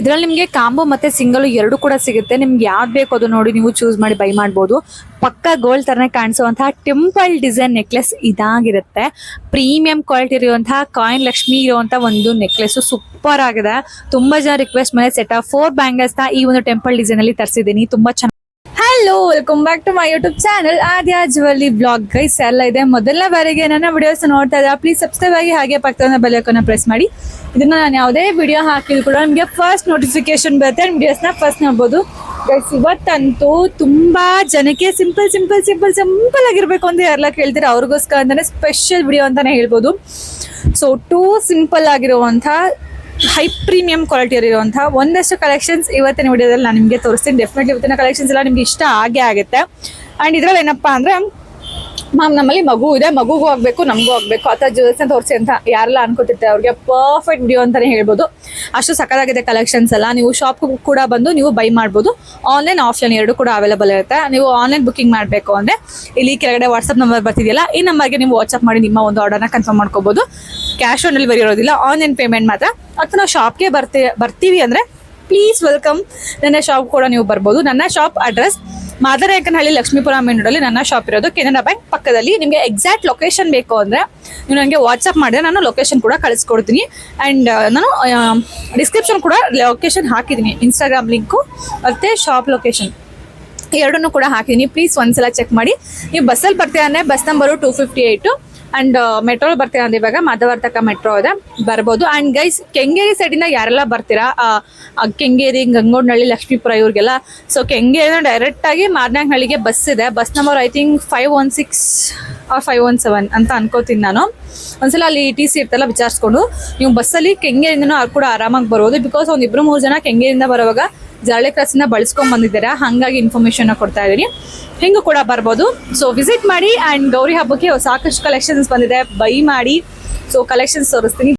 ಇದರಲ್ಲಿ ನಿಮಗೆ ಕಾಂಬೋ ಮತ್ತೆ ಸಿಂಗಲ್ ಎರಡು ಕೂಡ ಸಿಗುತ್ತೆ. ನಿಮ್ಗೆ ಯಾವ್ದು ಬೇಕು ಅದು ನೋಡಿ ನೀವು ಚೂಸ್ ಮಾಡಿ ಬೈ ಮಾಡ್ಬೋದು. ಪಕ್ಕ ಗೋಲ್ಡ್ ತರನೇ ಕಾಣಿಸುವಂತಹ ಟೆಂಪಲ್ ಡಿಸೈನ್ ನೆಕ್ಲೆಸ್ ಇದಾಗಿರುತ್ತೆ. ಪ್ರೀಮಿಯಂ ಕ್ವಾಲಿಟಿ ಇರುವಂತಹ ಕಾಯಿನ್ ಲಕ್ಷ್ಮಿ ಇರುವಂತಹ ಒಂದು ನೆಕ್ಲೆಸ್ ಸೂಪರ್ ಆಗಿದೆ. ತುಂಬಾ ಜನ ರಿಕ್ವೆಸ್ಟ್ ಮೇಲೆ ಸೆಟ್ ಫೋರ್ ಬ್ಯಾಂಗಲ್ಸ್ನ ಈ ಒಂದು ಟೆಂಪಲ್ ಡಿಸೈನ್ ಅಲ್ಲಿ ತರಿಸಿದ್ದೀನಿ. ತುಂಬಾ ಚೆನ್ನಾಗಿ hello welcome back to my YouTube channel Aadya jewellery blog guys ಎಲ್ಲ ಇದೆ. ಮೊದಲನೇ ಬಾರಿಗೆ ನನ್ನ ವಿಡಿಯೋಸ್ ನೋಡ್ತಾ ಇದ್ದಾರೆ ಪ್ಲೀಸ್ ಸಬ್ಸ್ಕ್ರೈಬ್ ಆಗಿ ಹಾಗೆ ಪಕ್ಕದ ಬೆಲ್ಲಕ್ಕನ್ನ ಪ್ರೆಸ್ ಮಾಡಿ. ಇದನ್ನ ನಾನು ಯಾವುದೇ ವಿಡಿಯೋ ಹಾಕಿದ್ರು ಕೂಡ ನಿಮಗೆ ಫಸ್ಟ್ ನೋಟಿಫಿಕೇಶನ್ ಬರುತ್ತೆ. ವಿಡಿಯೋಸ್ನ ಫಸ್ಟ್ ನೋಡ್ಬೋದು. ಗೈಸ್ ಇವತ್ತಂತೂ ತುಂಬಾ ಜನಕ್ಕೆ ಸಿಂಪಲ್ ಸಿಂಪಲ್ ಸಿಂಪಲ್ ಸಿಂಪಲ್ ಆಗಿರಬೇಕು ಅಂತ ಯಾರೆಲ್ಲ ಕೇಳ್ತೀರಾ ಅವ್ರಿಗೋಸ್ಕರ ಅಂತಲೇ ಸ್ಪೆಷಲ್ ವಿಡಿಯೋ ಅಂತಾನೆ ಹೇಳ್ಬೋದು. ಸೊ ಟೂ ಸಿಂಪಲ್ ಆಗಿರುವಂಥ ಹೈ ಪ್ರೀಮಿಯಂ ಕ್ವಾಲಿಟಿ ಇರುವಂತಹ ಒಂದಷ್ಟು ಕಲೆಕ್ಷನ್ಸ್ ಇವತ್ತಿನ ವಿಡಿಯೋದಲ್ಲಿ ನಾನು ನಿಮಗೆ ತೋರಿಸ್ತೀನಿ. ಡೆಫಿನೆಟ್ಲಿ ಇವತ್ತಿನ ಕಲೆಕ್ಷನ್ಸ್ ಎಲ್ಲ ನಿಮ್ಗೆ ಇಷ್ಟ ಆಗೇ ಆಗುತ್ತೆ. ಆ್ಯಂಡ್ ಇದ್ರಲ್ಲಿ ಏನಪ್ಪಾ ಅಂದರೆ ಮ್ಯಾಮ್ ನಮ್ಮಲ್ಲಿ ಮಗು ಇದೆ. ಮಗುಗೂ ಆಗಬೇಕು, ನಮಗೂ ಆಗಬೇಕು. ಆ ಥರ ಅಂತ ತೋರಿಸಿ ಅಂತ ಯಾರೆಲ್ಲ ಅನ್ಕೋತಿರ್ತಾರೆ ಅವ್ರಿಗೆ ಪರ್ಫೆಕ್ಟ್ ವಿಡಿಯೋ ಅಂತಲೇ ಹೇಳ್ಬೋದು. ಅಷ್ಟು ಸಕ್ಕದಾಗಿದೆ ಕಲೆಕ್ಷನ್ಸ್ ಎಲ್ಲ. ನೀವು ಶಾಪ್ ಕೂಡ ಬಂದು ನೀವು ಬೈ ಮಾಡ್ಬೋದು. ಆನ್ಲೈನ್ ಆಫ್ಲೈನ್ ಎರಡು ಕೂಡ ಅವೈಲೇಬಲ್ ಇರುತ್ತೆ. ನೀವು ಆನ್ಲೈನ್ ಬುಕ್ಕಿಂಗ್ ಮಾಡಬೇಕು ಅಂದರೆ, ಇಲ್ಲಿ ಕೆಳಗಡೆ ವಾಟ್ಸಪ್ ನಂಬರ್ ಬರ್ತಿದೆಯಲ್ಲ, ಈ ನಂಬರ್ಗೆ ನೀವು ವಾಟ್ಸಪ್ ಮಾಡಿ ನಿಮ್ಮ ಒಂದು ಆರ್ಡರ್ನ ಕನ್ಫರ್ಮ್ ಮಾಡ್ಕೋಬೋದು. ಕ್ಯಾಶ್ ಆನ್ ಡೆಲಿವರಿ ಇರೋದಿಲ್ಲ. ಆನ್ಲೈನ್ ಪೇಮೆಂಟ್ ಮಾತ್ರ. ಅಥವಾ ನಾವು ಶಾಪ್ಗೆ ಬರ್ತೀವಿ ಬರ್ತೀವಿ ಅಂದರೆ ಪ್ಲೀಸ್ ವೆಲ್ಕಮ್ ನನ್ನ ಶಾಪ್ ಕೂಡ ನೀವು ಬರ್ಬೋದು. ನನ್ನ shop address Madarekanahalli Lakshmipura main ರೋಡಲ್ಲಿ ನನ್ನ ಶಾಪ್ ಇರೋದು. ಕೆನರಾ ಬ್ಯಾಂಕ್ ಪಕ್ಕದಲ್ಲಿ ನಿಮಗೆ ಎಕ್ಸಾಕ್ಟ್ ಲೊಕೇಶನ್ ಬೇಕು ಅಂದರೆ ನೀವು ನನಗೆ ವಾಟ್ಸಪ್ ಮಾಡಿದ್ರೆ ನಾನು ಲೊಕೇಶನ್ ಕೂಡ ಕಳಿಸ್ಕೊಡ್ತೀನಿ. ಆ್ಯಂಡ್ ನಾನು ಡಿಸ್ಕ್ರಿಪ್ಷನ್ ಕೂಡ ಲೊಕೇಶನ್ ಹಾಕಿದ್ದೀನಿ. ಇನ್ಸ್ಟಾಗ್ರಾಮ್ ಲಿಂಕು ಮತ್ತು ಶಾಪ್ ಲೊಕೇಶನ್ ಎರಡನ್ನೂ ಕೂಡ ಹಾಕಿದ್ದೀನಿ. ಪ್ಲೀಸ್ ಒಂದ್ಸಲ ಚೆಕ್ ಮಾಡಿ. ನೀವು ಬಸ್ಸಲ್ಲಿ ಬರ್ತೀರಾ ಅಂದರೆ bus number two fifty eight and metro ಬರ್ತೀರಾ ಅಂದ್ರೆ ಇವಾಗ ಮಾಧವರ್ತಕ ಮೆಟ್ರೋ ಇದೆ, ಬರ್ಬೋದು. ಅಂಡ್ ಗೈಸ್ ಕೆಂಗೇರಿ ಸೈಡಿಂದ ಯಾರೆಲ್ಲ ಬರ್ತೀರಾ? ಕೆಂಗೇರಿ ಗಂಗೋಡ್ನಹಳ್ಳಿ ಲಕ್ಷ್ಮೀಪುರ ಇವ್ರಿಗೆಲ್ಲ. ಸೊ ಕೆಂಗೇರಿನ ಡೈರೆಕ್ಟಾಗಿ ಮಾರ್ನಾಗ್ನಹಳ್ಳಿಗೆ ಬಸ್ ಇದೆ. Bus number I think five one six five one seven ಅಂತ ಅನ್ಕೋತೀನಿ ನಾನು. ಒಂದ್ಸಲ ಅಲ್ಲಿ ಟಿ ಸಿ ಇರ್ತಲ್ಲ, ವಿಚಾರಿಸ್ಕೊಂಡು. ನೀವು ಬಸ್ಸಲ್ಲಿ ಕೆಂಗೇರಿಂದನೂ ಅವ್ರು ಕೂಡ ಆರಾಮಾಗಿ ಬರ್ಬೋದು. ಬಿಕಾಸ್ ಒಂದು ಇಬ್ಬರು ಮೂರು ಜನ ಕೆಂಗೇರಿಂದ ಬರುವಾಗ ಜರಳೆ ಕ್ರಾಸಿಂದ ಬಳಸ್ಕೊಂಡ್ ಬಂದಿದ್ದೀರಾ? ಹಂಗಾಗಿ ಇನ್ಫಾರ್ಮೇಶನ್ ಕೊಡ್ತಾ ಇದ್ದೀನಿ. ಹಿಂಗೂ ಕೂಡ ಬರ್ಬೋದು. ಸೊ ವಿಸಿಟ್ ಮಾಡಿ ಆ್ಯಂಡ್ ಗೌರಿ ಹಬ್ಬಕ್ಕೆ ಸಾಕಷ್ಟು ಕಲೆಕ್ಷನ್ಸ್ ಬಂದಿದೆ. ಬೈ ಮಾಡಿ. ಸೊ ಕಲೆಕ್ಷನ್ಸ್ ತೋರಿಸ್ತೀನಿ.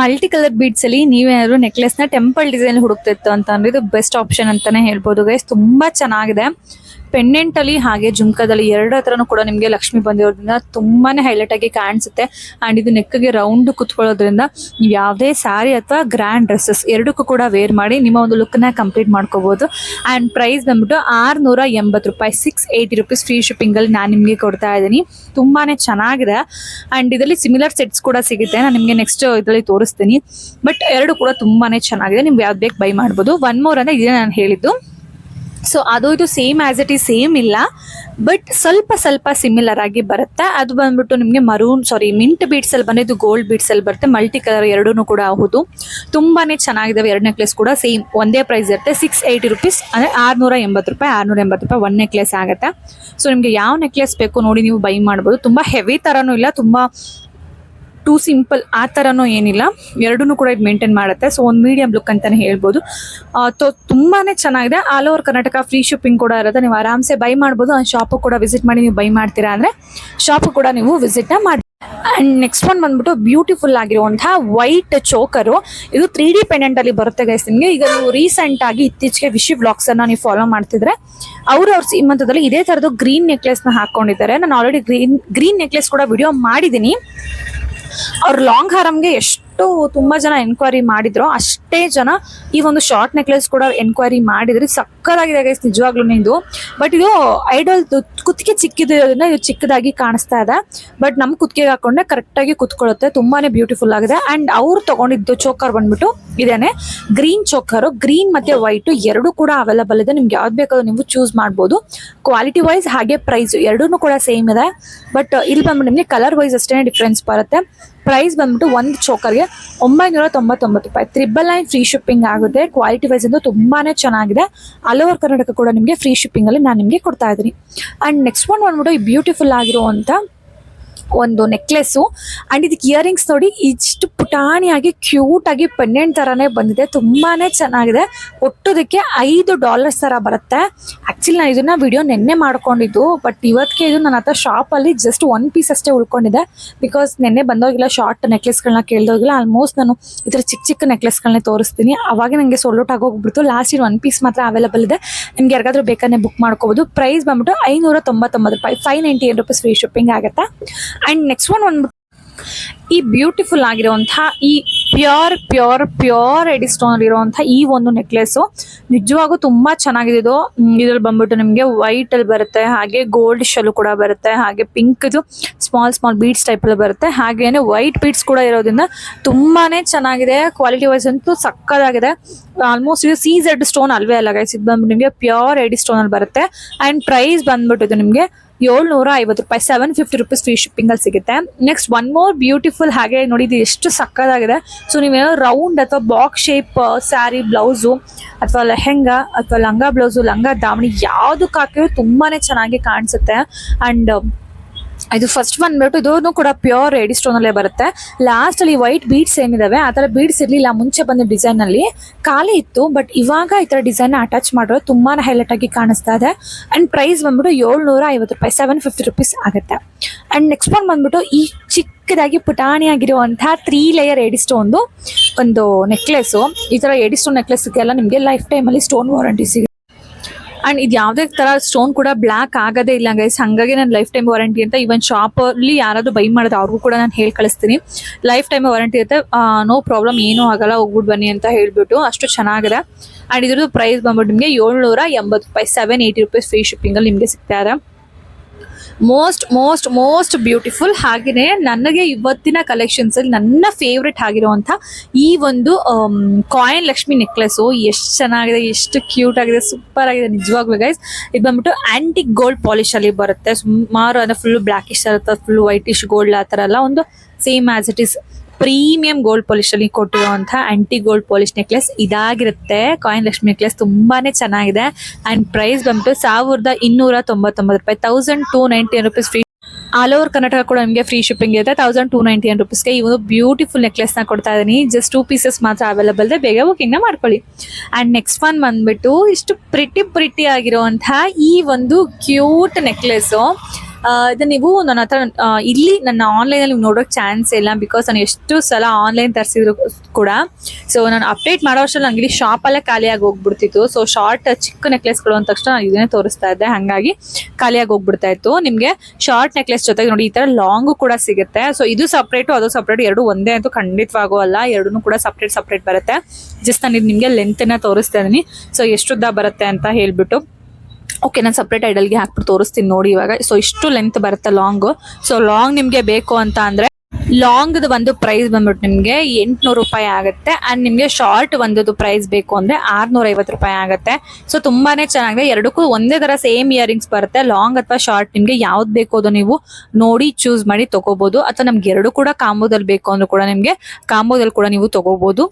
ಮಲ್ಟಿ ಕಲರ್ ಬೀಡ್ಸ್ ಅಲ್ಲಿ ನೀವೇನಾದ್ರು ನೆಕ್ಲೆಸ್ನ ಟೆಂಪಲ್ ಡಿಸೈನ್ ಹುಡುಕ್ತಿತ್ತು ಅಂತ ಅಂದ್ರೆ ಇದು ಬೆಸ್ಟ್ ಆಪ್ಷನ್ ಅಂತಾನೆ ಹೇಳ್ಬೋದು ಗೈಸ್ ತುಂಬಾ ಚೆನ್ನಾಗಿದೆ. ಪೆಂಡೆಂಟ್ ಅಲ್ಲಿ ಹಾಗೆ ಜುಮ್ಕದಲ್ಲಿ ಎರಡು ಹತ್ರನೂ ಕೂಡ ನಿಮಗೆ ಲಕ್ಷ್ಮಿ ಬಂದಿರೋದ್ರಿಂದ ತುಂಬಾನೇ ಹೈಲೈಟ್ ಆಗಿ ಕಾಣಿಸುತ್ತೆ. ಅಂಡ್ ಇದು ನೆಕ್ಗೆ ರೌಂಡ್ ಕುತ್ಕೊಳ್ಳೋದ್ರಿಂದ ನೀವು ಯಾವುದೇ ಸ್ಯಾರಿ ಅಥವಾ ಗ್ರ್ಯಾಂಡ್ ಡ್ರೆಸ್ಸಸ್ ಎರಡಕ್ಕೂ ಕೂಡ ವೇರ್ ಮಾಡಿ ನಿಮ್ಮ ಒಂದು ಲುಕ್ನ ಕಂಪ್ಲೀಟ್ ಮಾಡ್ಕೋಬಹುದು ಅಂಡ್ ಪ್ರೈಸ್ ಬಂದ್ಬಿಟ್ಟು ಆರ್ನೂರ ಎಂಬತ್ತು ರೂಪಾಯಿ ಸಿಕ್ಸ್ ಏಯ್ಟಿ ರುಪೀಸ್ ಫ್ರೀ ಶಿಪ್ಪಿಂಗಲ್ಲಿ ನಾನು ನಿಮಗೆ ಕೊಡ್ತಾ ಇದ್ದೀನಿ. ತುಂಬಾನೇ ಚೆನ್ನಾಗಿದೆ. ಅಂಡ್ ಇದರಲ್ಲಿ ಸಿಮಿಲರ್ ಸೆಟ್ಸ್ ಕೂಡ ಸಿಗುತ್ತೆ. ನಾನು ನಿಮಗೆ ನೆಕ್ಸ್ಟ್ ಇದರಲ್ಲಿ ತೋರಿಸ್ತೀನಿ. ಬಟ್ ಎರಡು ಕೂಡ ತುಂಬಾನೇ ಚೆನ್ನಾಗಿದೆ. ನಿಮ್ಗೆ ಯಾವ್ದು ಬೇಕು ಬೈ ಮಾಡ್ಬೋದು. ಒನ್ ಮೋರ್ ಅಂದ್ರೆ ಇದೇ ನಾನು ಹೇಳಿದ್ದು. ಸೊ ಅದು ಇದು same as it is same ಇಲ್ಲ. ಬಟ್ ಸ್ವಲ್ಪ ಸ್ವಲ್ಪ ಸಿಮಿಲರ್ ಆಗಿ ಬರುತ್ತೆ. ಅದು ಬಂದ್ಬಿಟ್ಟು ನಿಮಗೆ ಮರೂನ್ ಸಾರಿ ಮಿಂಟ್ ಬೀಟ್ಸಲ್ಲಿ ಬಂದಿದ್ದು ಗೋಲ್ಡ್ ಬೀಟ್ಸಲ್ಲಿ ಬರುತ್ತೆ. ಮಲ್ಟಿ ಕಲರ್ ಎರಡೂ ಕೂಡ ಹೌದು. ತುಂಬಾನೇ ಚೆನ್ನಾಗಿದ್ದಾವೆ ಎರಡು ನೆಕ್ಲೆಸ್ ಕೂಡ ಸೇಮ್ ಒಂದೇ ಪ್ರೈಸ್ ಇರುತ್ತೆ. ಸಿಕ್ಸ್ ಏಯ್ಟಿ ರುಪೀಸ್ ಅಂದರೆ ಆರುನೂರ ಎಂಬತ್ತು ರೂಪಾಯಿ, ಆರುನೂರ ಎಂಬತ್ತು ರೂಪಾಯಿ ಒನ್ ನೆಕ್ಲೆಸ್ ಆಗುತ್ತೆ. ಸೊ ನಿಮಗೆ ಯಾವ ನೆಕ್ಲೆಸ್ ಬೇಕು ನೋಡಿ ನೀವು ಬೈ ಮಾಡ್ಬೋದು. ತುಂಬ ಹೆವಿ ಥರನೂ ಇಲ್ಲ, ತುಂಬ ಟೂ ಸಿಂಪಲ್ ಆ ಥರನೂ ಏನಿಲ್ಲ. ಎರಡೂ ಕೂಡ ಇದು ಮೇಂಟೈನ್ ಮಾಡುತ್ತೆ. ಸೊ ಒಂದು ಮೀಡಿಯಂ ಲುಕ್ ಅಂತಲೇ ಹೇಳ್ಬೋದು. ತುಂಬಾ ಚೆನ್ನಾಗಿದೆ. All over Karnataka free shipping ಕೂಡ ಇರುತ್ತೆ. ನೀವು ಆರಾಮ್ಸೆ ಬೈ ಮಾಡ್ಬೋದು. ಆ ಶಾಪು ಕೂಡ ವಿಸಿಟ್ ಮಾಡಿ ನೀವು ಬೈ ಮಾಡ್ತೀರಾ ಅಂದರೆ ಶಾಪು ಕೂಡ ನೀವು ವಿಸಿಟ್ನ ಮಾಡಿ. ಆ್ಯಂಡ್ ನೆಕ್ಸ್ಟ್ ಒನ್ ಬಂದ್ಬಿಟ್ಟು ಬ್ಯೂಟಿಫುಲ್ ಆಗಿರುವಂತಹ ವೈಟ್ ಚೋಕರು ಇದು ತ್ರೀ ಡಿ ಪೆಂಡೆಂಟಲ್ಲಿ ಬರುತ್ತೆ ಗೈಸ್ ನಿಮಗೆ. ಈಗ ನೀವು ರೀಸೆಂಟಾಗಿ ಇತ್ತೀಚೆಗೆ ವಿಶಿ ಬ್ಲಾಕ್ಸನ್ನು ನೀವು ಫಾಲೋ ಮಾಡ್ತಿದ್ರೆ ಅವರು ಅವ್ರ ಸೀಮಂತದಲ್ಲಿ ಇದೇ ಥರದ್ದು ಗ್ರೀನ್ ನೆಕ್ಲೆಸ್ನ ಹಾಕ್ಕೊಂಡಿದ್ದಾರೆ ನಾನು ಆಲ್ರೆಡಿ ಗ್ರೀನ್ ಗ್ರೀನ್ ನೆಕ್ಲೆಸ್ ಕೂಡ ವಿಡಿಯೋ ಮಾಡಿದ್ದೀನಿ. ಅವ್ರ ಲಾಂಗ್ ಹಾರಮ್ಗೆ ಎಷ್ಟು ತುಂಬಾ ಜನ ಎನ್ಕ್ವೈರಿ ಮಾಡಿದ್ರು. ಅಷ್ಟೇ ಜನ ಈ ಒಂದು ಶಾರ್ಟ್ ನೆಕ್ಲೆಸ್ ಕೂಡ ಎನ್ಕ್ವೈರಿ ಮಾಡಿದ್ರೆ ಸಕ್ಕದಾಗಿದೆ ಗೈಸ್ ನಿಜವಾಗ್ಲೂ ಇದು ಬಟ್ ಇದು ಐಡಲ್ ಕುತ್ತಿಗೆ ಚಿಕ್ಕಿದ್ರಿಂದ ಇದು ಚಿಕ್ಕದಾಗಿ ಕಾಣಿಸ್ತಾ ಇದೆ. ಬಟ್ ನಮ್ ಕುತ್ತಿಗೆ ಹಾಕೊಂಡ್ರೆ ಕರೆಕ್ಟಾಗಿ ಕುತ್ಕೊಳ್ಳುತ್ತೆ, ತುಂಬಾನೇ ಬ್ಯೂಟಿಫುಲ್ ಆಗಿದೆ. ಅಂಡ್ ಅವ್ರು ತಗೊಂಡಿದ್ದು ಚೋಕರ್ ಬಂದ್ಬಿಟ್ಟು ಇದೇನೆ ಗ್ರೀನ್ ಚೋಕರ್ ಗ್ರೀನ್ ಮತ್ತೆ ವೈಟ್ ಎರಡು ಕೂಡ ಅವೈಲಬಲ್ ಇದೆ. ನಿಮ್ಗೆ ಯಾವ್ದು ಬೇಕಾದ್ರೂ ನೀವು ಚೂಸ್ ಮಾಡ್ಬೋದು. ಕ್ವಾಲಿಟಿ ವೈಸ್ ಹಾಗೆ ಪ್ರೈಸ್ ಎರಡೂ ಕೂಡ ಸೇಮ್ ಇದೆ. ಬಟ್ ಇಲ್ಲಿ ಬಂದ್ಬಿಟ್ಟು ನಿಮಗೆ ಕಲರ್ ವೈಸ್ ಅಷ್ಟೇ ಡಿಫ್ರೆನ್ಸ್ ಬರುತ್ತೆ. ಪ್ರೈಸ್ ಬಂದ್ಬಿಟ್ಟು ಒಂದು ಚೋಕರ್ಗೆ ಒಂಬೈನೂರ ತೊಂಬತ್ತೊಂಬತ್ತು ರೂಪಾಯಿ. ತ್ರಿಬಲ್ ನೈನ್ ಫ್ರೀ ಶಿಪ್ಪಿಂಗ್ ಆಗುತ್ತೆ. ಕ್ವಾಲಿಟಿ ವೈಸ್ ಅಂತೂ ತುಂಬಾನೇ ಚೆನ್ನಾಗಿದೆ. ಆಲ್ ಕರ್ನಾಟಕ ಕೂಡ ನಿಮಗೆ ಫ್ರೀ ಶಿಪ್ಪಿಂಗಲ್ಲಿ ನಾನು ನಿಮಗೆ ಕೊಡ್ತಾ ಇದ್ದೀನಿ. ಅಂಡ್ ನೆಕ್ಸ್ಟ್ ಒನ್ ಬಂದ್ಬಿಟ್ಟು ಈ ಬ್ಯೂಟಿಫುಲ್ ಆಗಿರುವಂತ ಒಂದು ನೆಕ್ಲೆಸ್ಸು ಅಂಡ್ ಇದಕ್ಕೆ ಇಯರಿಂಗ್ಸ್ ನೋಡಿ ಇಷ್ಟು ಪುಟಾಣಿಯಾಗಿ ಕ್ಯೂಟಾಗಿ ಪೆಂಡೆಂಟ್ ತರಾನೇ ಬಂದಿದೆ. ತುಂಬಾನೇ ಚೆನ್ನಾಗಿದೆ. ಒಟ್ಟೋದಕ್ಕೆ ಐದು ಡಾಲರ್ಸ್ ತರ ಬರುತ್ತೆ. ಆಕ್ಚುಲಿ ನಾನು ಇದನ್ನ ವಿಡಿಯೋ ನೆನ್ನೆ ಮಾಡ್ಕೊಂಡಿದ್ದು ಬಟ್ ಇವತ್ತಿಗೆ ಇದು ನನ್ನ ಹತ್ರ ಶಾಪಲ್ಲಿ ಜಸ್ಟ್ ಒನ್ ಪೀಸ್ ಅಷ್ಟೇ ಉಳ್ಕೊಂಡಿದೆ. ಬಿಕಾಸ್ ನೆನ್ನೆ ಬಂದೋಗಿಲ್ಲ ಶಾರ್ಟ್ ನೆಕ್ಲೆಸ್ಗಳನ್ನ ಕೇಳ್ದೋಗಿಲ್ಲ. ಆಲ್ಮೋಸ್ಟ್ ನಾನು ಈ ಥರ ಚಿಕ್ಕ ಚಿಕ್ಕ ನೆಕ್ಲೆಸ್ಗಳನ್ನೇ ತೋರಿಸ್ತೀನಿ. ಅವಾಗ ನನಗೆ ಸೋಲ್ಔಟ್ ಆಗೋಗ್ಬಿಡ್ತು ಲಾಸ್ಟ್ ಇರ್ ಒನ್ ಪೀಸ್ ಮಾತ್ರ ಅವೈಲೇಬಲ್ ಇದೆ. ನಿಮ್ಗೆ ಯಾರಿಗಾದ್ರೂ ಬೇಕಾದ್ರೆ ಬುಕ್ ಮಾಡ್ಕೋಬೋದು. ಪ್ರೈಸ್ ಬಂದ್ಬಿಟ್ಟು ಐನೂರ ತೊಂಬತ್ತೊಂಬತ್ತು ರೂಪಾಯಿ. Five ninety eight rupees free shipping ಆಗುತ್ತೆ? ಆ್ಯಂಡ್ ನೆಕ್ಸ್ಟ್ ಒನ್ ಒಂದು ಈ ಬ್ಯೂಟಿಫುಲ್ ಆಗಿರುವಂತಹ, ಈ ಪ್ಯೂರ್ ಪ್ಯೂರ್ ಪ್ಯೂರ್ ಸ್ಟೋನ್ ಇರುವಂತಹ ಈ ಒಂದು ನೆಕ್ಲೆಸ್ ನಿಜವಾಗೂ ತುಂಬಾ ಚೆನ್ನಾಗಿದೆ. ಇದು ಇದ್ರಲ್ಲಿ ಬಂದ್ಬಿಟ್ಟು ನಿಮಗೆ ವೈಟ್ ಅಲ್ಲಿ ಬರುತ್ತೆ, ಹಾಗೆ ಗೋಲ್ಡ್ ಶೆಲ್ ಕೂಡ ಬರುತ್ತೆ, ಹಾಗೆ pink small small beads type ಅಲ್ಲಿ ಬರುತ್ತೆ, ಹಾಗೇನೆ ವೈಟ್ ಬೀಡ್ಸ್ ಕೂಡ ಇರೋದ್ರಿಂದ ತುಂಬಾನೇ ಚೆನ್ನಾಗಿದೆ. ಕ್ವಾಲಿಟಿ ವೈಸ್ ಅಂತೂ ಸಕ್ಕದಾಗಿದೆ. ಆಲ್ಮೋಸ್ಟ್ ಇದು ಸೀಝೆಡ್ ಸ್ಟೋನ್ ಅಲ್ವೇ ಅಲ್ಲ ಗೈಸ್ ಇದು ಬಂದ್ಬಿಟ್ಟು ನಿಮಗೆ ಪ್ಯೂರ್ ಎಡಿ ಸ್ಟೋನ್ ಅಲ್ಲಿ ಬರುತ್ತೆ. ಅಂಡ್ ಪ್ರೈಸ್ ಬಂದ್ಬಿಟ್ಟು ಇದು ನಿಮಗೆ ಏಳ್ನೂರ ಐವತ್ತು ರೂಪಾಯಿ seven fifty rupees free shipping ಅಲ್ಲಿ ಸಿಗುತ್ತೆ. ನೆಕ್ಸ್ಟ್ ಒನ್ ಮೋರ್ ಬ್ಯೂಟಿಫುಲ್ ಹಾಗೆ ನೋಡಿ ಇದು ಎಷ್ಟು ಸಕ್ಕದಾಗಿದೆ ಸೊ ನೀವೇನೋ ರೌಂಡ್ ಅಥವಾ ಬಾಕ್ಸ್ ಶೇಪ್ ಸ್ಯಾರಿ ಬ್ಲೌಸು ಅಥವಾ ಲೆಹೆಂಗಾ, ಅಥವಾ ಲಂಗ ಬ್ಲೌಸು ಲಂಗ ದಾವಣಿ ಯಾವುದಕ್ಕೆ ಹಾಕಿದ್ರು ತುಂಬಾ ಚೆನ್ನಾಗಿ ಕಾಣಿಸುತ್ತೆ. ಅಂಡ್ ಇದು ಫಸ್ಟ್ ಬಂದ್ಬಿಟ್ಟು ಇದೂ ಕೂಡ ಪ್ಯೂರ್ ರೆಡಿ ಸ್ಟೋನ್ ಅಲ್ಲೇ ಬರುತ್ತೆ. ಲಾಸ್ಟ್ ಅಲ್ಲಿ ವೈಟ್ ಬೀಡ್ಸ್ ಏನಿದಾವೆ, ಆ ತರ ಬೀಡ್ಸ್ ಇರ್ಲಿಲ್ಲ, ಮುಂಚೆ ಬಂದ ಡಿಸೈನ್ ಅಲ್ಲಿ. ಖಾಲಿ ಇತ್ತು ಬಟ್ ಇವಾಗ ಈ ತರ ಡಿಸೈನ್ ಅಟ್ಯಾಚ್ ಮಾಡಿರೋದು ತುಂಬಾನೇ ಹೈಲೈಟ್ ಆಗಿ ಕಾಣಿಸ್ತಾ ಇದೆ. ಅಂಡ್ ಪ್ರೈಸ್ ಬಂದ್ಬಿಟ್ಟು ಏಳ್ನೂರ ಐವತ್ತು ರೂಪಾಯಿ ಸೆವೆನ್ ಫಿಫ್ಟಿ ರುಪೀಸ್ ಆಗುತ್ತೆ. ಅಂಡ್ ನೆಕ್ಸ್ಟ್ ಒನ್ ಬಂದ್ಬಿಟ್ಟು ಈ ಚಿಕ್ಕದಾಗಿ ಪುಟಾಣಿ ಆಗಿರುವಂತಹ ತ್ರೀ ಲೇಯರ್ ಎಡಿ ಸ್ಟೋನ್ದು ಒಂದು ನೆಕ್ಲೆಸ್ ಈ ತರ ಎಡಿ ಸ್ಟೋನ್ ನೆಕ್ಲೆಸ್ಗೆಲ್ಲ ನಿಮಗೆ ಲೈಫ್ ಟೈಮಲ್ಲಿ ಸ್ಟೋನ್ ವಾರಂಟಿ ಸಿಗುತ್ತೆ. ಅಂಡ್ ಇದು ಯಾವುದೇ ತರ ಸ್ಟೋನ್ ಕೂಡ ಬ್ಲಾಕ್ ಆಗೋದೇ ಇಲ್ಲ ಗೈಸ್ ಹಂಗಾಗಿ ನಾನು ಲೈಫ್ ಟೈಮ್ ವಾರಂಟಿ ಅಂತ ಇವನ್ ಶಾಪಲ್ಲಿ ಯಾರಾದರೂ ಬೈ ಮಾಡೋದು ಅವ್ರಿಗೂ ಕೂಡ ನಾನು ಹೇಳಿ ಕಳಿಸ್ತೀನಿ. ಲೈಫ್ ಟೈಮ್ ವಾರಂಟಿ ಇರುತ್ತೆ ನೋ ಪ್ರಾಬ್ಲಮ್ ಏನೂ ಆಗಲ್ಲ ಹೋಗ್ಬಿಟ್ಟು ಬನ್ನಿ ಅಂತ ಹೇಳಿಬಿಟ್ಟು ಅಷ್ಟು ಚೆನ್ನಾಗಿದೆ. ಆ್ಯಂಡ್ ಇದ್ರದ್ದು ಪ್ರೈಸ್ ಬಂದ್ಬಿಟ್ಟು ನಿಮಗೆ ಏಳ್ನೂರ ಎಂಬತ್ತು ರೂಪಾಯಿ ಸೆವೆನ್ ಏಯ್ಟಿ ರುಪೀಸ್ ಫ್ರೀ ಶಿಪ್ಪಿಂಗಲ್ಲಿ ನಿಮಗೆ ಸಿಗ್ತಾ ಇದೆ. ಮೋಸ್ಟ್ ಮೋಸ್ಟ್ ಮೋಸ್ಟ್ ಬ್ಯೂಟಿಫುಲ್ ಹಾಗೆಯೇ ನನಗೆ ಇವತ್ತಿನ ಕಲೆಕ್ಷನ್ಸಲ್ಲಿ ನನ್ನ ಫೇವ್ರೆಟ್ ಆಗಿರುವಂಥ ಈ ಒಂದು ಕಾಯಿನ್ ಲಕ್ಷ್ಮಿ ನೆಕ್ಲೆಸ್ಸು ಎಷ್ಟು ಚೆನ್ನಾಗಿದೆ, ಎಷ್ಟು ಕ್ಯೂಟ್ ಆಗಿದೆ ಸೂಪರ್ ಆಗಿದೆ, ನಿಜವಾಗ್ಲೂ ಗೈಸ್ ಇದು ಬಂದ್ಬಿಟ್ಟು ಆಂಟಿಕ್ ಗೋಲ್ಡ್ ಪಾಲಿಶ್ ಅಲ್ಲಿ ಬರುತ್ತೆ. ಸುಮಾರು ಅಂದ್ರೆ ಫುಲ್ ಬ್ಲ್ಯಾಕಿಶ್ ಇರುತ್ತೆ ಫುಲ್ ವೈಟಿಶ್ ಗೋಲ್ಡ್ ಆ ಥರ ಎಲ್ಲ ಒಂದು same as it is premium gold polish ಅಲ್ಲಿ ಕೊಟ್ಟಿರುವಂತಹ ಆಂಟಿ ಗೋಲ್ಡ್ ಪಾಲಿಶ್ ನೆಕ್ಲೆಸ್ ಇದಾಗಿರುತ್ತೆ. ಕಾಯಿನ್ ಲಕ್ಷ್ಮಿ ನೆಕ್ಲೆಸ್ ತುಂಬಾನೇ ಚೆನ್ನಾಗಿದೆ. ಅಂಡ್ ಪ್ರೈಸ್ ಬಂದ್ಬಿಟ್ಟು ಸಾವಿರದ ಇನ್ನೂರ ತೊಂಬತ್ತೊಂಬತ್ತು ರೂಪಾಯಿ. Thousand two ninety rupees free all over Karnataka ಕೂಡ ನಿಮಗೆ ಫ್ರೀ ಶಿಪ್ಪಿಂಗ್ ಇರುತ್ತೆ. ತೌಸಂಡ್ ಟೂ ನೈಂಟಿ ನೈನ್ ರುಪೀಸ್ಗೆ ಈ ಒಂದು ಬ್ಯೂಟಿಫುಲ್ ನೆಕ್ಲೆಸ್ನ ಕೊಡ್ತಾ ಇದ್ದೀನಿ. ಜಸ್ಟ್ ಟೂ ಪೀಸಸ್ ಮಾತ್ರ ಅವೈಲಬಲ್ ಇದೆ. ಬೇಗ ಬುಕಿಂಗ್ನ ಮಾಡ್ಕೊಳ್ಳಿ. ಅಂಡ್ ನೆಕ್ಸ್ಟ್ ಒನ್ ಬಂದ್ಬಿಟ್ಟು ಇಷ್ಟು ಪ್ರಿಟಿ ಪ್ರಿಟಿ ಆಗಿರುವಂತಹ ಈ ಒಂದು ಕ್ಯೂಟ್ ನೆಕ್ಲೆಸ್ ಇದು ನೀವು ನನ್ನ ಹತ್ರ ಇಲ್ಲಿ ನನ್ನ ಆನ್ಲೈನ್ ಅಲ್ಲಿ ನೋಡೋಕೆ ಚಾನ್ಸ್ ಇಲ್ಲ ಬಿಕಾಸ್ ನಾನು ಎಷ್ಟು ಸಲ ಆನ್ಲೈನ್ ತರಿಸಿದ್ರು ಕೂಡ. ಸೊ ನಾನು ಅಪ್ಡೇಟ್ ಮಾಡೋ ಅಷ್ಟರಲ್ಲಿ ನಂಗೆ ಇಲ್ಲಿ ಶಾಪಲ್ಲೇ ಖಾಲಿಯಾಗಿ ಹೋಗ್ಬಿಡ್ತಿತ್ತು. ಸೊ ಶಾರ್ಟ್ ಚಿಕ್ಕ ನೆಕ್ಲೆಸ್ಗಳು ಅಂದ ತಕ್ಷಣ ನಾನು ಇದನ್ನೇ ತೋರಿಸ್ತಾ ಇದ್ದೆ. ಹಾಗಾಗಿ ಖಾಲಿಯಾಗಿ ಹೋಗ್ಬಿಡ್ತಾ ಇತ್ತು. ನಿಮಗೆ ಶಾರ್ಟ್ ನೆಕ್ಲೆಸ್ ಜೊತೆಗೆ ನೋಡಿ, ಈ ಥರ ಲಾಂಗು ಕೂಡ ಸಿಗುತ್ತೆ. ಸೊ ಇದು ಸಪ್ರೇಟು ಅದು ಸಪ್ರೇಟ್ ಎರಡು ಒಂದೇ ಅಂತೂ ಖಂಡಿತವಾಗೂ ಅಲ್ಲ. ಎರಡೂ ಕೂಡ ಸಪ್ರೇಟ್ ಸಪ್ರೇಟ್ ಬರುತ್ತೆ. ಜಸ್ಟ್ ನಾನು ಇದು ನಿಮಗೆ ಲೆಂತನ್ನ ತೋರಿಸ್ತಾ ಇದೀನಿ ಸೊ ಎಷ್ಟುದ್ದ ಬರುತ್ತೆ ಅಂತ ಹೇಳ್ಬಿಟ್ಟು. ಓಕೆ ನಾನು ಸಪ್ರೇಟ್ ಐಡಲ್ಗೆ ಹಾಕ್ಬಿಟ್ಟು ತೋರಿಸ್ತೀನಿ ನೋಡಿ ಇವಾಗ. ಸೊ ಇಷ್ಟು ಲೆಂತ್ ಬರುತ್ತೆ ಲಾಂಗ್ ಸೊ ಲಾಂಗ್ ನಿಮಗೆ ಬೇಕು ಅಂತ ಅಂದರೆ ಲಾಂಗ್ದು ಒಂದು ಪ್ರೈಸ್ ಬಂದ್ಬಿಟ್ಟು ನಿಮಗೆ ಎಂಟ್ನೂರು ರೂಪಾಯಿ ಆಗುತ್ತೆ. ಅಂಡ್ ನಿಮಗೆ ಶಾರ್ಟ್ ಒಂದದು ಪ್ರೈಸ್ ಬೇಕು ಅಂದ್ರೆ ಆರ್ನೂರ ಐವತ್ತು ರೂಪಾಯಿ ಆಗುತ್ತೆ. ಸೊ ತುಂಬಾನೇ ಚೆನ್ನಾಗಿದೆ. ಎರಡಕ್ಕೂ ಒಂದೇ ತರ ಸೇಮ್ ಇಯರಿಂಗ್ಸ್ ಬರುತ್ತೆ. ಲಾಂಗ್ ಅಥವಾ ಶಾರ್ಟ್ ನಿಮಗೆ ಯಾವ್ದು ಬೇಕು ಅದು ನೀವು ನೋಡಿ ಚೂಸ್ ಮಾಡಿ ತಗೋಬಹುದು ಅಥವಾ ನಮ್ಗೆ ಎರಡು ಕೂಡ ಕಾಂಬೋದಲ್ಲಿ ಬೇಕು ಅಂದ್ರೂ ಕೂಡ ನಿಮಗೆ ಕಾಂಬೋದಲ್ಲಿ ಕೂಡ ನೀವು ತಗೋಬಹುದು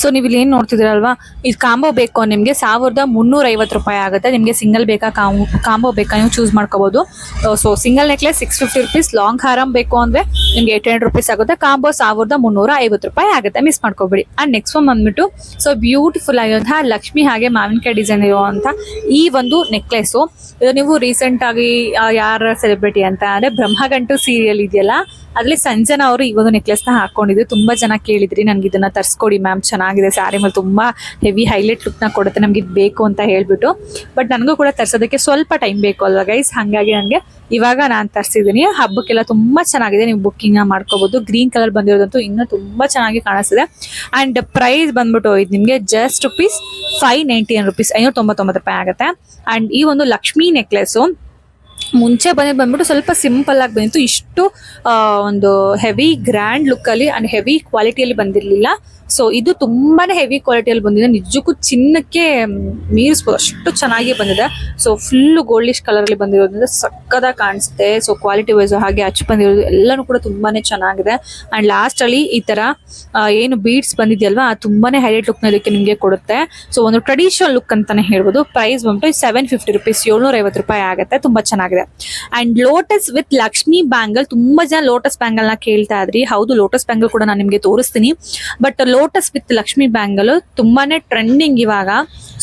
ಸೊ ನೀವು ಇಲ್ಲಿ ಏನು ನೋಡ್ತಿದ್ದೀರಲ್ವಾ? ಇದು ಕಾಂಬೋ ಬೇಕು ನಿಮಗೆ ಸಾವಿರದ ಮುನ್ನೂರ ಐವತ್ತು ರೂಪಾಯಿ ಆಗುತ್ತೆ. ನಿಮಗೆ ಸಿಂಗಲ್ ಬೇಕಾ ಕಾಂಬೋ ಕಾಂಬೋ ಬೇಕಾ ನೀವು ಚೂಸ್ ಮಾಡ್ಕೋಬೋದು. So single necklace six fifty rupees long harm ಬೇಕು ಅಂದರೆ ನಿಮಗೆ ಏಟ್ ಹಂಡ್ರೆಡ್ ರುಪೀಸ್ ಆಗುತ್ತೆ. ಕಾಂಬೋ ಸಾವಿರದ ಮುನ್ನೂರ ಐವತ್ತು ರೂಪಾಯಿ ಆಗುತ್ತೆ. ಮಿಸ್ ಮಾಡ್ಕೋಬೇಡಿ. ಆ್ಯಂಡ್ ನೆಕ್ಸ್ಟ್ ಒನ್ ಬಂದ್ಬಿಟ್ಟು ಸೊ ಬ್ಯೂಟಿಫುಲ್ ಆಗಿರುವಂತಹ ಲಕ್ಷ್ಮಿ ಹಾಗೆ ಮಾವಿನಕಾಯಿ ಡಿಸೈನ್ ಇರುವಂಥ ಈ ಒಂದು ನೆಕ್ಲೆಸ್ಸು ಇದು ನೀವು ರೀಸೆಂಟ್ ಆಗಿ ಆ, ಯಾರ ಸೆಲೆಬ್ರಿಟಿ ಅಂತ ಅಂದ್ರೆ ಬ್ರಹ್ಮಗಂಟು ಸೀರಿಯಲ್ ಇದೆಯಲ್ಲ ಅದರಲ್ಲಿ ಸಂಜನಾ ಅವರು ಈ ಒಂದು ನೆಕ್ಲೆಸ್ನ ಹಾಕೊಂಡಿದ್ರು ತುಂಬಾ ಜನ ಕೇಳಿದ್ರಿ ನನಗೆ ಇದನ್ನ ತರ್ಸ್ಕೊಡಿ ಮ್ಯಾಮ್ ಚೆನ್ನಾಗಿದೆ ಸ್ಯಾರಿ ಮೇಲೆ ತುಂಬ ಹೆವಿ ಹೈಲೈಟ್ ಲುಕ್ನ ಕೊಡುತ್ತೆ, ನಮಗೆ ಇದು ಬೇಕು ಅಂತ ಹೇಳ್ಬಿಟ್ಟು. ಬಟ್ ನನಗೂ ಕೂಡ ತರ್ಸೋದಕ್ಕೆ ಸ್ವಲ್ಪ ಟೈಮ್ ಬೇಕು ಅಲ್ವಾ ಗೈಸ್ ಹಾಗಾಗಿ ನನಗೆ ಇವಾಗ ನಾನು ತರಿಸಿದ್ದೀನಿ. ಹಬ್ಬಕ್ಕೆಲ್ಲ ತುಂಬಾ ಚೆನ್ನಾಗಿದೆ, ನೀವು ಬುಕ್ಕಿಂಗ್ನ ಮಾಡ್ಕೋಬಹುದು ಗ್ರೀನ್ ಕಲರ್ ಬಂದಿರೋದಂತೂ ಇನ್ನೂ ತುಂಬಾ ಚೆನ್ನಾಗಿ ಕಾಣಿಸ್ತಿದೆ. ಅಂಡ್ ಪ್ರೈಸ್ ಬಂದ್ಬಿಟ್ಟು ಇದು ನಿಮಗೆ just rupees five ninety nine rupees ಐನೂರ ತೊಂಬತ್ತೊಂಬತ್ತು ರೂಪಾಯಿ ಆಗುತ್ತೆ. ಅಂಡ್ ಈ ಒಂದು ಲಕ್ಷ್ಮೀ ನೆಕ್ಲೆಸ್ಸು ಮುಂಚೆ ಬಂದಿದ್ದು ಬಂದ್ಬಿಟ್ಟು ಸ್ವಲ್ಪ ಸಿಂಪಲ್ ಆಗಿ ಬಂದಿತ್ತು. ಇಷ್ಟು ಒಂದು ಹೆವಿ ಗ್ರ್ಯಾಂಡ್ ಲುಕ್ ಅಲ್ಲಿ ಅಂಡ್ ಹೆವಿ ಕ್ವಾಲಿಟಿಯಲ್ಲಿ ಬಂದಿರಲಿಲ್ಲ. ಸೊ ಇದು ತುಂಬಾನೇ ಹೆವಿ ಕ್ವಾಲಿಟಿಯಲ್ಲಿ ಬಂದಿದೆ. ನಿಜಕ್ಕೂ ಚಿನ್ನಕ್ಕೆ ಮೀರಿಸ್ಬೋದು. ಅಷ್ಟು ಚೆನ್ನಾಗಿ ಬಂದಿದೆ. ಸೊ ಫುಲ್ ಗೋಲ್ಡಿಶ್ ಕಲರ್ ಅಲ್ಲಿ ಬಂದಿರೋದ್ರಿಂದ ಸಕ್ಕದಾಗ ಕಾಣಿಸುತ್ತೆ. ಸೊ ಕ್ವಾಲಿಟಿ ವೈಸ್ ಹಾಗೆ ಹಚ್ಚಿ ಬಂದಿರೋದು ಎಲ್ಲನೂ ಕೂಡ ತುಂಬಾನೇ ಚೆನ್ನಾಗಿದೆ. ಅಂಡ್ ಲಾಸ್ಟ್ ಅಲ್ಲಿ ಈ ತರ ಏನು ಬೀಡ್ಸ್ ಬಂದಿದೆಯಲ್ವಾ ತುಂಬಾನೇ ಹೈಲೈಟ್ ಲುಕ್ ಇದಕ್ಕೆ ನಿಮಗೆ ಕೊಡುತ್ತೆ. ಸೊ ಒಂದು ಟ್ರೆಡಿಷನಲ್ ಲುಕ್ ಅಂತಾನೆ ಹೇಳ್ಬೋದು. ಪ್ರೈಸ್ ಬಂದ್ಬಿಟ್ಟು ಸೆವೆನ್ ಫಿಫ್ಟಿ ರುಪೀಸ್ ರೂಪಾಯಿ ಆಗುತ್ತೆ. ತುಂಬಾ ಚೆನ್ನಾಗಿದೆ. And lotus with Lakshmi bangle ತುಂಬಾ ಜನ ಲೋಟಸ್ ಬ್ಯಾಂಗಲ್ನ ಕೇಳ್ತಾ ಇದ್ರಿ. ಹೌದು ಲೋಟಸ್ ಬ್ಯಾಂಗಲ್ ಕೂಡ ನಾನು ನಿಮಗೆ ತೋರಿಸ್ತೀನಿ. But lotus with Lakshmi bangle ತುಂಬಾನೇ ಟ್ರೆಂಡಿಂಗ್ ಇವಾಗ.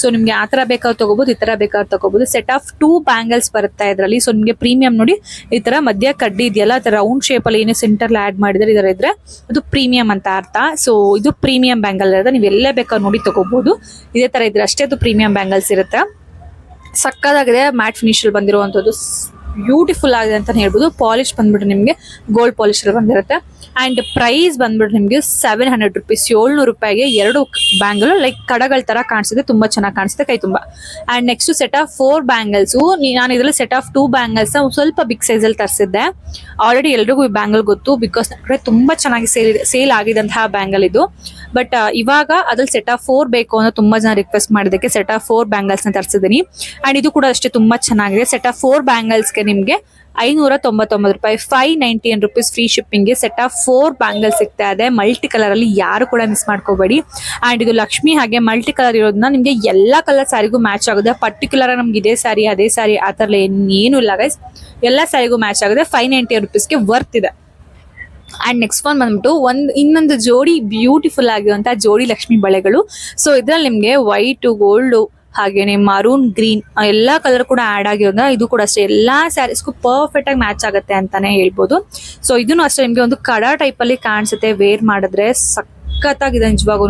ಸೊ ನಿಮ್ಗೆ ಆ ತರ ಬೇಕಾದ್ರು ತಗೋಬಹುದು ಈ ತರ ಬೇಕಾದ್ರೂ ತಗೋಬಹುದು ಸೆಟ್ ಆಫ್ ಟೂ ಬ್ಯಾಂಗಲ್ಸ್ ಬರುತ್ತೆ ಇದರಲ್ಲಿ. ಸೊ ನಿಮ್ಗೆ ಪ್ರೀಮಿಯಂ ನೋಡಿ ಈ ತರ ಮಧ್ಯ ಕಡ್ಡಿ ಇದೆಯಲ್ಲ ರೌಂಡ್ ಶೇಪ್ ಅಲ್ಲಿ ಏನು ಸೆಂಟರ್ ಆಡ್ ಮಾಡಿದ್ರೆ ಇದರ ಇದ್ರೆ ಅದು ಪ್ರೀಮಿಯಂ ಅಂತ ಅರ್ಥ. ಸೊ ಇದು ಪ್ರೀಮಿಯಂ ಬ್ಯಾಂಗಲ್ ಇರೋದ್ರೆ ನೀವು ಎಲ್ಲೇ ಬೇಕಾದ್ರು ನೋಡಿ ತಗೋಬಹುದು ಇದೇ ತರ ಇದ್ರೆ ಅಷ್ಟೇ ಅದು ಪ್ರೀಮಿಯಂ ಬ್ಯಾಂಗಲ್ಸ್ ಇರುತ್ತೆ. ಸಕ್ಕದಾಗಿದೆ ಮ್ಯಾಟ್ ಫಿನಿಶ್ ಅಲ್ಲಿ ಬಂದಿರುವಂತದ್ದು ಬ್ಯೂಟಿಫುಲ್ ಆಗಿದೆ ಅಂತ ಹೇಳ್ಬೋದು. ಪಾಲಿಶ್ ಬಂದ್ಬಿಟ್ಟು ನಿಮಗೆ ಗೋಲ್ಡ್ ಪಾಲಿಶ್ ಅಲ್ಲಿ ಬಂದಿರುತ್ತೆ. ಅಂಡ್ ಪ್ರೈಸ್ ಬಂದ್ಬಿಟ್ಟು ನಿಮಗೆ ಸೆವೆನ್ ಹಂಡ್ರೆಡ್ ರುಪೀಸ್ ಏಳ್ನೂರು ರೂಪಾಯಿಗೆ ಎರಡು ಬ್ಯಾಂಗಲ್ ಲೈಕ್ ಕಡಗಳ ತರ ಕಾಣಿಸುತ್ತೆ, ತುಂಬಾ ಚೆನ್ನಾಗಿ ಕಾಣಿಸುತ್ತೆ ಕೈ ತುಂಬ. And next set of four bangles ನಾನು ಇದರಲ್ಲಿ ಸೆಟ್ ಆಫ್ ಟೂ ಬ್ಯಾಂಗಲ್ಸ್ ಸ್ವಲ್ಪ ಬಿಗ್ ಸೈಜಲ್ಲಿ ತರಿಸಿದ್ದೆ. ಆಲ್ರೆಡಿ ಎಲ್ರಿಗೂ ಈ ಬ್ಯಾಂಗಲ್ ಗೊತ್ತು ಬಿಕಾಸ್ ಕಡೆ ತುಂಬಾ ಚೆನ್ನಾಗಿ ಸೇಲ್ ಸೇಲ್ ಆಗಿದಂತಹ ಬ್ಯಾಂಗಲ್ ಇದು. ಬಟ್ ಇವಾಗ ಅದ್ರಲ್ಲಿ ಸೆಟ್ ಆಫ್ ಫೋರ್ ಬೇಕು ಅಂತ ತುಂಬಾ ಜನ ರಿಕ್ವೆಸ್ಟ್ ಮಾಡಿದಕ್ಕೆ ಸೆಟ್ ಆಫ್ ಫೋರ್ ಬ್ಯಾಂಗಲ್ಸ್ನ ತರಿಸಿದ್ದೀನಿ. ಅಂಡ್ ಇದು ಕೂಡ ಅಷ್ಟೇ ತುಂಬಾ ಚೆನ್ನಾಗಿದೆ. ಸೆಟ್ ಆಫ್ ಫೋರ್ ಬ್ಯಾಂಗಲ್ಸ್ಗೆ ನಿಮಗೆ ಐನೂರ ತೊಂಬತ್ತೊಂಬತ್ತು ರೂಪಾಯಿ ಫೈವ್ ನೈಂಟಿ ರುಪೀಸ್ ಫ್ರೀ ಶಿಪ್ಪಿಂಗ್ಗೆ ಸೆಟ್ ಆಫ್ ಫೋರ್ ಬ್ಯಾಂಗಲ್ ಸಿಗ್ತಾ ಇದೆ. ಮಲ್ಟಿ ಕಲರ್ ಅಲ್ಲಿ ಯಾರು ಕೂಡ ಮಿಸ್ ಮಾಡ್ಕೋಬೇಡಿ. ಅಂಡ್ ಇದು ಲಕ್ಷ್ಮಿ ಹಾಗೆ ಮಲ್ಟಿ ಕಲರ್ ಇರೋದನ್ನ ನಿಮಗೆ ಎಲ್ಲಾ ಕಲರ್ ಸ್ಯಾರಿಗೂ ಮ್ಯಾಚ್ ಆಗುತ್ತೆ. ಪರ್ಟಿಕ್ಯುಲರ್ ನಮ್ಗೆ ಇದೇ ಸ್ಯಾರಿ ಅದೇ ಸ್ಯಾರಿ ಆ ಥರ ಏನು ಇಲ್ಲ ಗೈಸ್ ಎಲ್ಲ ಸ್ಯಾರಿಗೂ ಮ್ಯಾಚ್ ಆಗುತ್ತೆ. ಫೈವ್ ನೈಂಟಿ ರುಪೀಸ್ಗೆ ವರ್ತ್ ಇದೆ. ಅಂಡ್ ನೆಕ್ಸ್ಟ್ ಒನ್ ಬಂದ್ಬಿಟ್ಟು ಒಂದು, ಇನ್ನೊಂದು ಜೋಡಿ ಬ್ಯೂಟಿಫುಲ್ ಆಗಿರುವಂತಹ ಜೋಡಿ ಲಕ್ಷ್ಮಿ ಬಳೆಗಳು. ಸೊ ಇದ್ರಲ್ಲಿ ನಿಮಗೆ ವೈಟ್ ಗೋಲ್ಡ್ ಹಾಗೇನೆ ಮರೂನ್ ಗ್ರೀನ್ ಎಲ್ಲಾ ಕಲರ್ ಕೂಡ ಆಡ್ ಆಗಿರೋದ್ರಿಂದ ಇದು ಕೂಡ ಅಷ್ಟೇ. ಎಲ್ಲಾ ಸ್ಯಾರೀಸ್ಗೂ ಪರ್ಫೆಕ್ಟ್ ಆಗಿ ಮ್ಯಾಚ್ ಆಗುತ್ತೆ ಅಂತಾನೆ ಹೇಳ್ಬೋದು. ಸೊ ಇದನ್ನು ಅಷ್ಟೇ ನಿಮಗೆ ಒಂದು ಕಡ ಟೈಪ್ ಅಲ್ಲಿ ಕಾಣಿಸುತ್ತೆ. ವೇರ್ ಮಾಡಿದ್ರೆ ಸಖತ್ತಾಗಿದೆ ನಿಜವಾಗೂ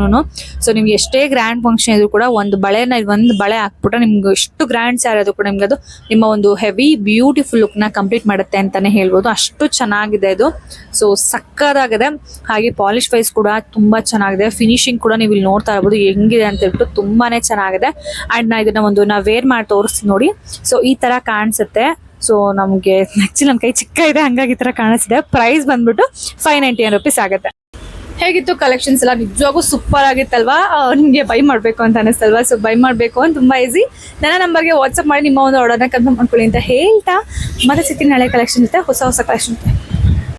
ಸೊ ನಿಮ್ಗೆ ಎಷ್ಟೇ ಗ್ರ್ಯಾಂಡ್ ಫಂಕ್ಷನ್ ಇದ್ರು ಕೂಡ ಒಂದು ಬಳೆನ ಒಂದು ಬಳೆ ಹಾಕ್ಬಿಟ್ರೆ ನಿಮ್ಗೆ ಎಷ್ಟು ಗ್ರ್ಯಾಂಡ್ ಸ್ಯಾರಿ ಅದು ಕೂಡ ನಿಮ್ಗೆ ಅದು ನಿಮ್ಮ ಒಂದು ಹೆವಿ ಬ್ಯೂಟಿಫುಲ್ ಲುಕ್ನ ಕಂಪ್ಲೀಟ್ ಮಾಡುತ್ತೆ ಅಂತಾನೆ ಹೇಳ್ಬೋದು. ಅಷ್ಟು ಚೆನ್ನಾಗಿದೆ ಇದು ಸೊ ಸಕ್ಕದಾಗಿದೆ ಹಾಗೆ ಪಾಲಿಶ್ ವೈಸ್ ಕೂಡ ತುಂಬಾ ಚೆನ್ನಾಗಿದೆ. ಫಿನಿಶಿಂಗ್ ಕೂಡ ನೀವು ಇಲ್ಲಿ ನೋಡ್ತಾ ಇರ್ಬೋದು ಹೆಂಗಿದೆ ಅಂತ ಹೇಳ್ಬಿಟ್ಟು ತುಂಬಾನೇ ಚೆನ್ನಾಗಿದೆ. ಅಂಡ್ ನಾ ಇದನ್ನ ಒಂದು ನಾ ವೇರ್ ಮಾಡಿ ತೋರಿಸ್ತೀನಿ ನೋಡಿ. ಸೊ ಈ ತರ ಕಾಣಿಸುತ್ತೆ. ಸೊ ನಮಗೆ ಆಕ್ಚುಲಿ ನನ್ನ ಕೈ ಚಿಕ್ಕ ಇದೆ, ಹಂಗಾಗಿ ಈ ತರ ಕಾಣಿಸ್ತಿದೆ. ಪ್ರೈಸ್ ಬಂದ್ಬಿಟ್ಟು ಫೈವ್ ನೈಂಟಿ ರುಪೀಸ್ ಆಗುತ್ತೆ. ಹೇಗಿತ್ತು ಕಲೆಕ್ಷನ್ಸ್ ಎಲ್ಲ? ನಿಜವಾಗೂ ಸೂಪರ್ ಆಗಿತ್ತಲ್ವಾ? ನಿಮಗೆ ಬೈ ಮಾಡಬೇಕು ಅಂತ ಅನಿಸ್ತಲ್ವಾ? ಸೊ ಬೈ ಮಾಡಬೇಕು ಅಂತ ತುಂಬ ಈಸಿ ನನ್ನ ನಂಬರ್ಗೆ ವಾಟ್ಸಪ್ ಮಾಡಿ, ನಿಮ್ಮ ಒಂದು ಆರ್ಡರ್ನ ಕನ್ಫರ್ಮ್ ಮಾಡ್ಕೊಳ್ಳಿ ಅಂತ ಹೇಳ್ತಾ ಮತ್ತೆ ಸಿಗ್ತೀನಿ ನಾಳೆ ಕಲೆಕ್ಷನ್ ಜೊತೆ. ಹೊಸ ಹೊಸ ಕಲೆಕ್ಷನ್ ಜೊತೆ.